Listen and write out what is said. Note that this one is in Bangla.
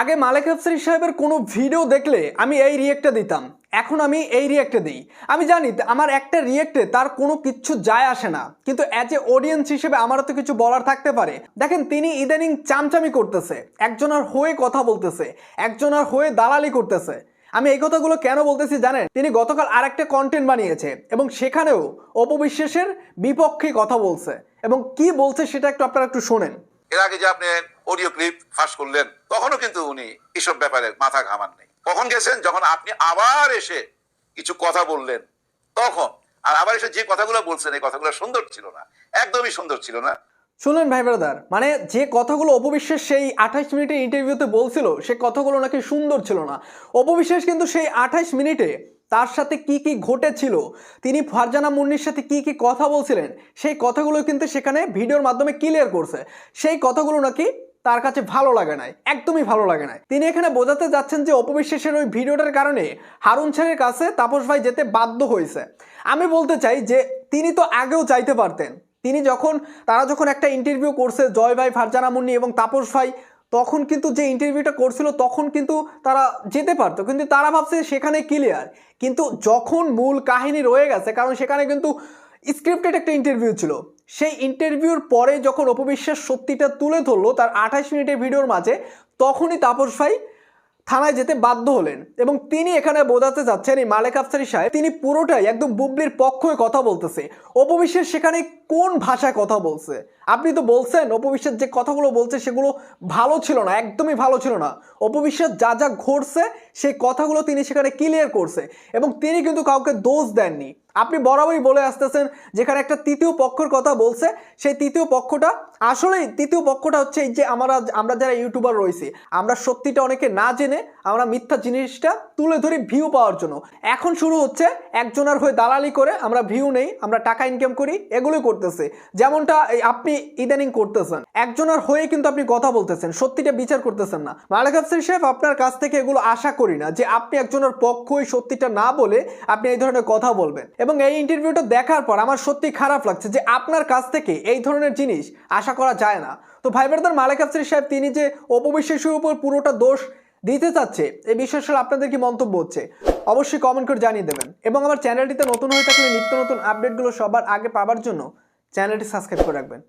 আগে মালেক আফসারি সাহেবের কোনো ভিডিও দেখলে আমি এই রিয়েক্টটা দিতাম। এখন আমি এই রিয়েক্টে দিই। আমি জানি আমার একটা রিয়েক্টে তার কোনো কিচ্ছু যায় আসে না। কিন্তু অ্যাজ এ অডিয়েন্স হিসেবে আমারও তো কিছু বলার থাকতে পারে। দেখেন, তিনি ইদানিং চামচামি করতেছে। একজনের হয়ে কথা বলতেছে। একজনের হয়ে দালালি করতেছে। আমি এই কথাগুলো কেন বলতেছি জানেন? তিনি গতকাল আরেকটা কন্টেন্ট বানিয়েছে এবং সেখানেও অপবিশ্বাসের বিপক্ষে কথা বলছে। এবং কি বলছে সেটা একটু আপনারা একটু শোনেন। এর আগে যে আপনি অডিও ক্লিপ ফাঁস করলেন, তখনও কিন্তু উনি এসব ব্যাপারে মাথা ঘামান নেই। কখন গেছেন? যখন আপনি আবার এসে কিছু কথা বললেন, তখন। আর আবার এসে যে কথাগুলো বলছেন, এই কথাগুলো সুন্দর ছিল না। একদমই সুন্দর ছিল না। শুনলেন ভাই ব্রাদার মানে যে কথাগুলো অপবিশ্বাস সেই আঠাশ মিনিটের ইন্টারভিউতে বলছিল, সে কথাগুলো নাকি সুন্দর ছিল না। অপবিশ্বাস কিন্তু সেই আঠাশ মিনিটে তার সাথে কি কি ঘটেছিল, তিনি ফারজানা মুন্নির সাথে কি কি কথা বলছিলেন, সেই কথাগুলো কিন্তু সেখানে ভিডিওর মাধ্যমে ক্লিয়ার করছে। সেই কথাগুলো নাকি তার কাছে ভালো লাগে নাই, একদমই ভালো লাগে নাই। তিনি এখানে বোঝাতে যাচ্ছেন যে অপবিশ্বাসের ওই ভিডিওটার কারণে হারুন স্যারের কাছে তাপস ভাই যেতে বাধ্য হয়েছে। আমি বলতে চাই যে তিনি তো আগেও চাইতে পারতেন। তিনি যখন, তারা যখন একটা ইন্টারভিউ করছে জয় ভাই, ফারজানা মুন্নি এবং তাপস ভাই, তখন কিন্তু যে ইন্টারভিউটা করছিল, তখন কিন্তু তারা যেতে পারতো। কিন্তু তারা ভাবছে সেখানে ক্লিয়ার কিন্তু যখন মূল কাহিনী রয়ে গেছে, কারণ সেখানে কিন্তু স্ক্রিপ্টেড একটা ইন্টারভিউ ছিল সেই ইন্টারভিউর পরে যখন অপবিশ্বাস সত্যিটা তুলে ধরলো তার আঠাশ মিনিটের ভিডিওর মাঝে, তখনই তাপস ভাই থানায় যেতে বাধ্য হলেন এবং তিনি এখানে বোঝাতে যাচ্ছেন এই মালেক আফসারি সাহেব, তিনি পুরোটাই একদম বুবলির পক্ষ কথা বলতেছে। অপবিশ্বাস সেখানে কোন ভাষায় কথা বলছে? আপনি তো বলছেন অপবিশ্বাস যে কথাগুলো বলছে সেগুলো ভালো ছিল না, একদমই ভালো ছিল না। অপবিশ্বাস যা যা ঘটছে, সেই কথাগুলো তিনি সেখানে ক্লিয়ার করছে এবং তিনি কিন্তু কাউকে দোষ দেননি। আপনি বরাবরই বলে আসতেছেন, যেখানে একটা তৃতীয় পক্ষর কথা বলছে, সেই তৃতীয় পক্ষটা, আসলেই তৃতীয় পক্ষটা হচ্ছে এই যে আমরা আমরা যারা ইউটিউবার রয়েছি, আমরা সত্যিটা অনেকে না জেনে আমরা মিথ্যা জিনিসটা তুলে ধরি ভিউ পাওয়ার জন্য। এখন শুরু হচ্ছে একজনের হয়ে দালালি করে আমরা ভিউ নেই, আমরা টাকা ইনকাম করি, এগুলোই করতেছে। যেমনটা আপনি ইদানিং করতেছেন। একজনের হয়ে কিন্তু আপনি কথা বলতেছেন, সত্যিটা বিচার করতেছেন না। মালিক আফসার সাহেব, আপনার কাছ থেকে এগুলো আশা করি না যে আপনি একজনের পক্ষই সত্যিটা না বলে আপনি এই ধরনের কথা বলবেন। এবং এই ইন্টারভিউটা দেখার পর আমার সত্যি খারাপ লাগছে যে আপনার কাছ থেকে এই ধরনের জিনিস আশা করা যায় না। তো ভাই ব্রাদার মালিক আফসার সাহেব, তিনি যে অপবিশ্বাসের উপর পুরোটা দোষ দিতে চাচ্ছে। এই বিষয়ে আসলে আপনাদের কি মন্তব্য হচ্ছে? অবশ্যই কমেন্ট করে জানিয়ে দেবেন। এবং আমার চ্যানেলটিতে নতুন হয়ে থাকলে নিত্য নতুন আপডেটগুলো সবার আগে পাওয়ার জন্য চ্যানেলটি সাবস্ক্রাইব করে রাখবেন।